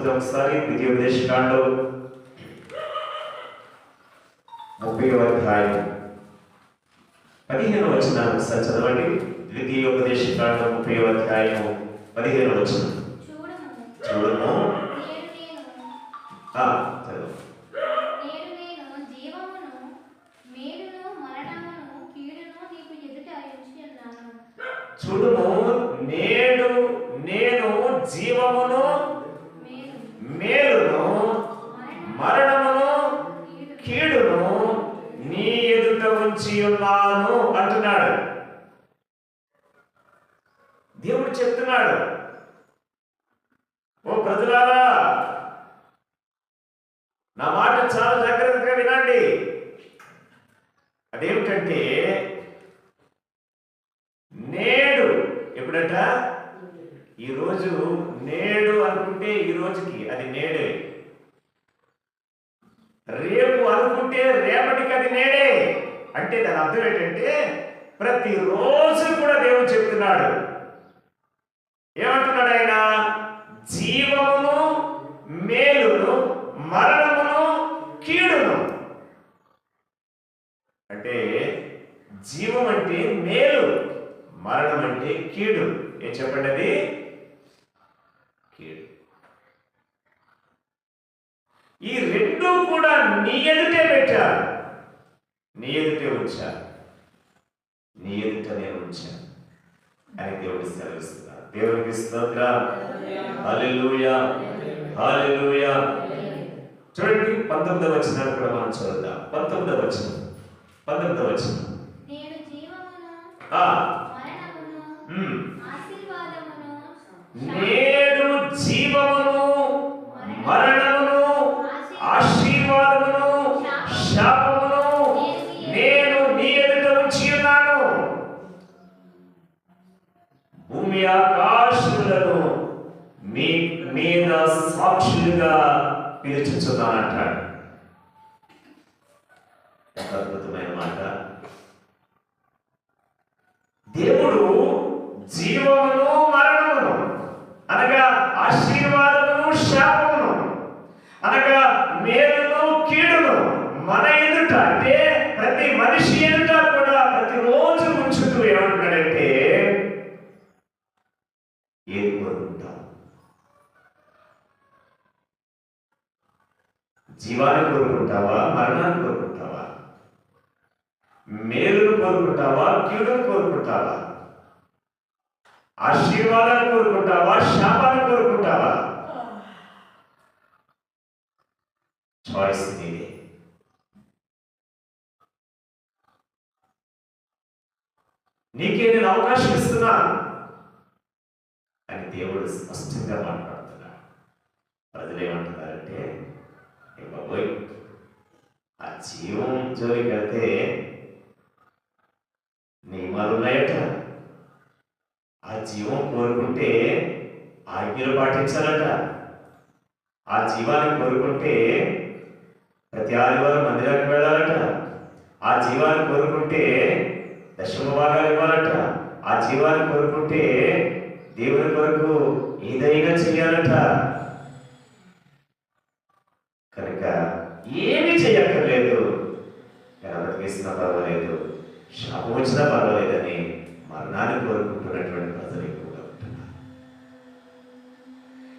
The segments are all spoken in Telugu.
చదువుతాం ఒకసారి ద్వితీయ ఉపదేశకాండం ముప్పై అధ్యాయం. పదిహేను వచ్చిన ఒకసారి చదవండి ద్వితీయ ఉపదేశకాండం ముప్పై అధ్యాయం పదిహేను వచ్చిన చూడము. చూడము నేను చదువు. నేడు నేను జీవమును నేడు నేను జీవమును మరణమును కీడును నీ ఎదుట ఉంచి ఉన్నాను అంటున్నాడు. దేవుడు చెప్తున్నాడు. ఓ ప్రజలారా నా మాట చాలా జాగ్రత్తగా వినండి. అదేమిటంటే నేడు ఎప్పుడట? ఈరోజు నేడు అనుకుంటే ఈ రోజుకి అది నేడే. రేపు అనుకుంటే రేపటికి అది నేడే. అంటే దాని అర్థం ఏంటంటే ప్రతిరోజు కూడా దేవుడు చెప్తున్నాడు. ఏమంటున్నాడు ఆయన? జీవమును మేలును మరణమును కీడును. అంటే జీవం అంటే మేలు మరణం అంటే కీడు. ఏం చెప్పండి అది కీడు ఈ రెండు కూడా నీ ఎదుటే పెట్టారు. నీ ఎదుటే ఉంచారు. నీ ఎదుట నేను ఉంచాను. అని దేవుడు సెలవిస్తున్నారు. దేవునికి స్తోత్రం చూడండి పంతొమ్మిదవ వచనాన్ని కూడా మనం చదువుదాం పంతొమ్మిదవ వచనం. పంతొమ్మిదవ వచనం. నేను భూమి ఆకాశములను మీ మీద సాక్షులుగా పిలుచుచున్నానంటాడు ఎంత అద్భుతమైన మాట. దేవుడు జీవమును మరణమును అనగా ఆశీర్వాదమును శాపమును అనగా మేలును కీడును మన ఎదుట అంటే ప్రతి మనిషి ఎదుట కూడా ప్రతిరోజు ఉంచుతూ ఏమంటున్నాడంటే ఏది కోరుకుంటాం జీవాన్ని కోరుకుంటావా? మరణాన్ని కోరుకుంటావా? మేలును కోరుకుంటావా? కీడును కోరుకుంటావా? ఆశీర్వాదాన్ని కోరుకుంటావా? శాపాన్ని కోరుకుంటావా? చాయిస్ నీదే. నీకే నేను అవకాశం ఇస్తున్నా అని దేవుడు స్పష్టంగా మాట్లాడుతున్నాడు. ప్రజలు ఏమంటున్నారంటే బాబోయ్. ఆ జీవం జోలికి వెళ్తే నియమాలు ఉన్నాయట ఆ జీవం కోరుకుంటే ఆజ్ఞలు పాటించాలట. ఆ జీవాన్ని కోరుకుంటే ప్రతి ఆదివారం మందిరానికి వెళ్ళాలట. ఆ జీవాన్ని కోరుకుంటే దశమ భాగాలు ఇవ్వాలట. ఆ జీవాన్ని కోరుకుంటే దేవుని కొరకు ఏదైనా చేయాలట బ్రతికిస్తున్నా పర్వాలేదు. శాపం వచ్చినా పర్వాలేదని మరణాన్ని కోరుకుంటున్నటువంటి ప్రజలు ఎక్కువగా ఉంటున్నారు.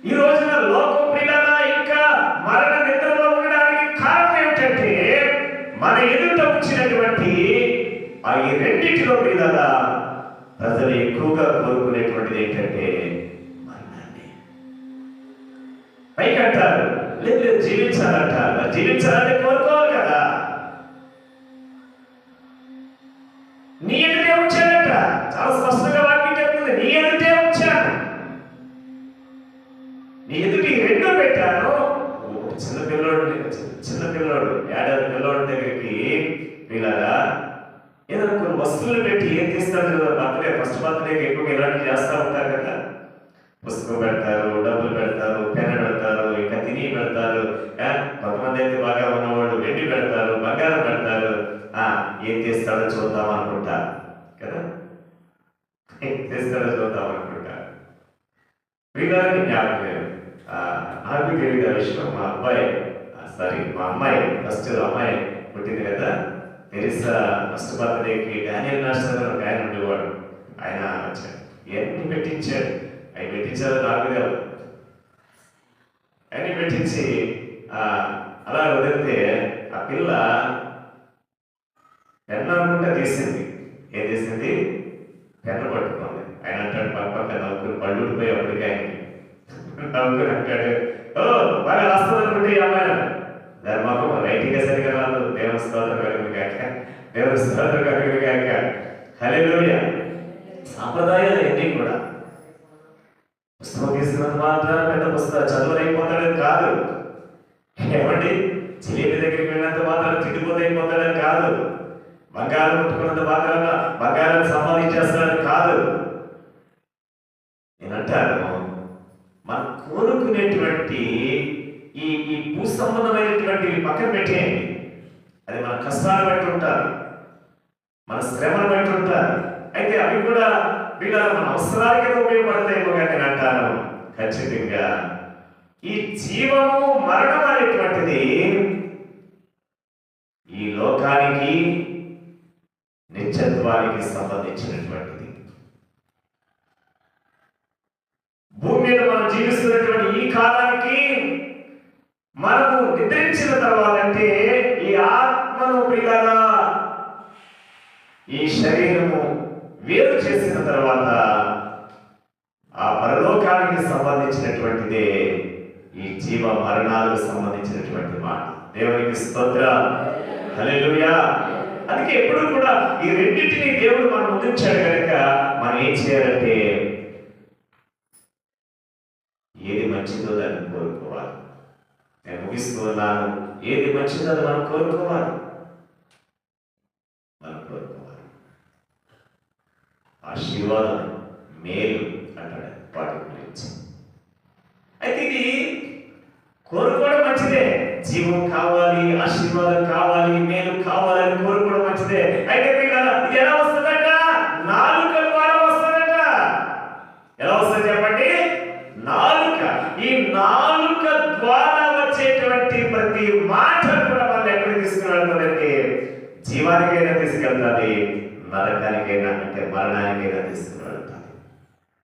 ఈ రోజున లోకం ప్రియులారా ఇంకా మరణ నిద్రలో ఉండడానికి కారణం ఏమిటంటే మన ఎదుట వచ్చినటువంటి ఆ ఈ రెండింటిలో ప్రియులారా ప్రజలు ఎక్కువగా కోరుకునేటువంటిది ఏంటంటే మరణాన్ని. పైకి అంటారు లేదు లేదు జీవించాలంటారు. జీవించాలని కోరుకో కోరుకోవాలి కదా నీ ఎదుటే వచ్చాడట చాలా స్పష్టంగా వాక్యం చెప్తుంది నీ ఎదుటే వచ్చాను నీ ఎదుటి ఈ రెండు పెట్టాను ఒక చిన్న పిల్లోడు చిన్న పిల్లోడు ఏడాది పిల్లోడి దగ్గరికి వీళ్ళగా ఏదైనా కొన్ని వస్తువులు పెట్టి ఏం తీస్తారు కదా? బర్త్డే ఫస్ట్ బర్త్డేకి ఎక్కువగా ఇలాంటివి చేస్తూ ఉంటారు కదా? పుస్తకం పెడతారు డబ్బులు పెడతారు పెన పెడతారు ఇంకా తిని పెడతారు. కొంతమంది అయితే బాగా ఉన్నవాళ్ళు వెండి పెడతారు బంగారం పెడతారు. ఆ ఏం చేస్తాడో చూద్దాం అనుకుంటా కదా? ఏం చేస్తాడో చూద్దాం అనుకుంటా. వీళ్ళని జ్ఞాపకం ఆ, నాకు తెలియదు విషయం? మా అబ్బాయి సారీ మా అమ్మాయి ఫస్ట్ అమ్మాయి పుట్టింది కదా? తెరిసా ఫస్ట్ బర్త్డేకి డానియల్ నాస్టర్ అని ఒక ఆయన ఉండేవాడు. ఆయన ఎన్ని పెట్టించాడు. అవి పెట్టించారు నాకు కాదు అన్ని పెట్టించి ఆ, అలా వదిలితే ఆ పిల్ల పెన్ను అనుకుంటే తీసింది. ఏం చేసింది పెన్ను పట్టుకుంది. ఆయన అంటాడు పక్క పక్క నవ్వుకుని పళ్ళు ఊడిపోయి అప్పటికి ఆయనకి. నవ్వుకుని అంటాడు ఓ బాగా రాస్తుంది అనుకుంటే ఈ అమ్మాయి దాని మాకు రైటింగ్ సరిగా రాదు. దేవస్థానం దేవుని స్తోత్రం కలిగింది హల్లెలూయా. సాంప్రదాయాలు ఎన్ని కూడా. పుస్తకం తీసుకున్నంత మాత్రాన పెద్ద పుస్తకం చదువులైపోతాడని కాదు. ఏమండి? చిలిపి దగ్గరికి వెళ్ళినంత మాత్రాన తిండిపోతే అయిపోతాడని కాదు. బంగారం ముట్టుకున్నంత మాత్రాన బంగారం సంపాదించేస్తాడని కాదు. నేను అంటాను మనం కోరుకునేటువంటి ఈ ఈ భూ సంబంధమైనటువంటివి పక్కన పెట్టేయండి. అది మన కష్టాలు బట్టి ఉంటారు మన శ్రమను బట్టి ఉంటారు. అయితే అవి కూడా వీళ్ళ మన అవసరాలకి ఉపయోగపడతాయేమో కానీ నేను అంటాను. ఖచ్చితంగా. ఈ జీవము మరణం అనేటువంటిది ఈ లోకానికి నిత్యత్వానికి సంబంధించినటువంటిది. భూమి మీద మనం జీవిస్తున్నటువంటి ఈ కాలానికి మనము నిద్రించిన తర్వాత అంటే ఈ ఆత్మను ప్రియాలా ఈ శరీరము వేరు చేసిన తర్వాత ఆ పరలోకానికి సంబంధించినటువంటిదే ఈ జీవ మరణాలకు సంబంధించినటువంటి మాట. దేవునికి స్తోత్ర హల్లెలూయా. అందుకే ఎప్పుడు కూడా ఈ రెండింటిని దేవుడు మనం ముందుంచాడు కనుక మనం ఏం చేయాలంటే ఏది మంచిదో దాన్ని కోరుకోవాలి. నేను ముగిస్తున్నాను ఏది మంచిదో అది మనం కోరుకోవాలి మనం కోరుకోవాలి ఆశీర్వాదం మేలు అంటాడు వాటి గురించి. అయితే ఇది కోరుకోవడం మంచిదే. జీవం కావాలి ఆశీర్వాదం కావాలి మేలు కావాలని కోరుకోవడం మంచిదే. అయితే ఎలా వస్తుందట? నాలుక ద్వారా వస్తుందట. ఎలా వస్తుంది చెప్పండి? నాలుక. ఈ నాలుక ద్వారా వచ్చేటువంటి ప్రతి మాట కూడా వాళ్ళు తీసుకున్నాడు తీసుకువెళ్తుందంటే జీవానికైనా తీసుకెళ్తాది. నరకానికైనా అంటే మరణానికైనా తీసుకువెళ్తాది